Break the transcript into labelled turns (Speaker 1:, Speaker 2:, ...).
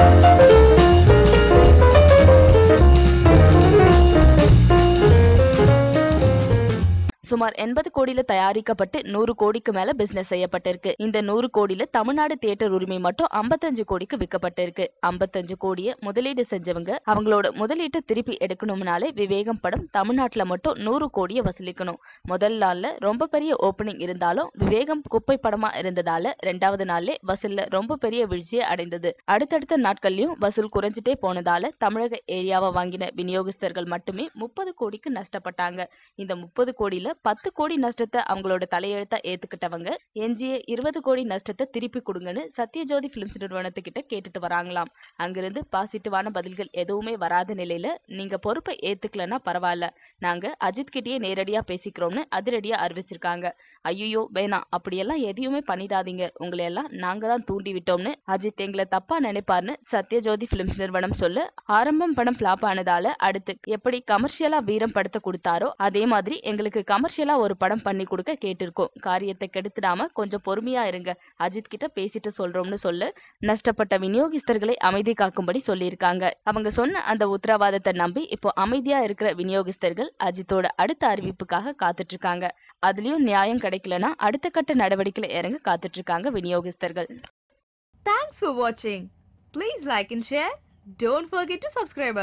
Speaker 1: Thank சுமார் எண்பது கோடியில தயாரிக்கப்பட்டு நூறு கோடிக்கு மேல பிசினஸ் செய்யப்பட்டிருக்கு. இந்த நூறு கோடியில தமிழ்நாடு தியேட்டர் உரிமை மட்டும் ஐம்பத்தஞ்சு கோடிக்கு விற்கப்பட்டிருக்கு. ஐம்பத்தஞ்சு கோடியை முதலீடு செஞ்சவங்க அவங்களோட முதலீட்டை திருப்பி எடுக்கணும்னாலே விவேகம் படம் தமிழ்நாட்டுல மட்டும் நூறு கோடியை வசூலிக்கணும். முதல் நாள்ல ரொம்ப பெரிய ஓப்பனிங் இருந்தாலும் விவேகம் குப்பை படமா இருந்ததால ரெண்டாவது நாள்லே வசூல்ல ரொம்ப பெரிய வீழ்ச்சியை அடைந்தது. அடுத்தடுத்த நாட்கள்லயும் வசூல் குறைஞ்சிட்டே போனதால தமிழக ஏரியாவை வாங்கின விநியோகஸ்தர்கள் மட்டுமே முப்பது கோடிக்கு நஷ்டப்பட்டாங்க. இந்த முப்பது கோடியில பத்து கோடி நஷ்டத்தை அவங்களோட தலையெழுத்தா ஏத்துக்கிட்டவங்க எஞ்சிய இருபது கோடி நஷ்டத்தை திருப்பி கொடுங்கன்னு சத்யஜோதி பிலிம்ஸ் நிறுவனத்துக்கிட்ட கேட்டுட்டு வராங்களாம். அங்கிருந்து பாசிட்டிவான பதில்கள் எதுவுமே வராத நிலையில நீங்க பொறுப்பை ஏத்துக்கலன்னா பரவாயில்ல. நாங்க அஜித் கிட்டேயே நேரடியா பேசிக்கிறோம்னு அதிரடியா அறிவிச்சிருக்காங்க. ஐயோ வேணாம் அப்படியெல்லாம் எதையுமே பண்ணிடாதீங்க. உங்களை எல்லாம் நாங்க தான் தூண்டி விட்டோம்னு அஜித் எங்களை தப்பா நினைப்பார்னு சத்யஜோதி பிலிம்ஸ் நிறுவனம் சொல்ல ஆரம்பம் படம் பிளாப் ஆனதால அடுத்து எப்படி கமர்ஷியலா வீரம் படத்தை கொடுத்தாரோ அதே மாதிரி எங்களுக்கு கமர்ஷியலா ஒரு படம் பண்ணி கொடுக்க கேட்டிருக்கோம். காரியத்தை கெடுத்துடாம கொஞ்சம் பொறுமையா இருங்க. அஜித் கிட்ட பேசிட்டு சொல்றோம்னு சொல்லு. நஷ்டப்பட்ட விநியோகிஸ்தர்களை அமைதி காக்கும்படி சொல்லியிருக்காங்க. அவங்க சொன்ன அந்த உத்தரவாதத்தை நம்பி இப்போ அமைதியா இருக்கிற விநியோகிஸ்தர்கள் அஜித்தோட அடுத்த அறிவிப்புக்காக காத்துட்டு இருக்காங்க அதுலயும் நியாயம் கிடைக்கலனா அடுத்த கட்ட நடவடிக்கையில இறங்க காத்துட்டு இருக்காங்க விநியோகஸ்தர்கள்.
Speaker 2: தேங்க்ஸ் வாட்சிங் please like like share don't Don't to to subscribe.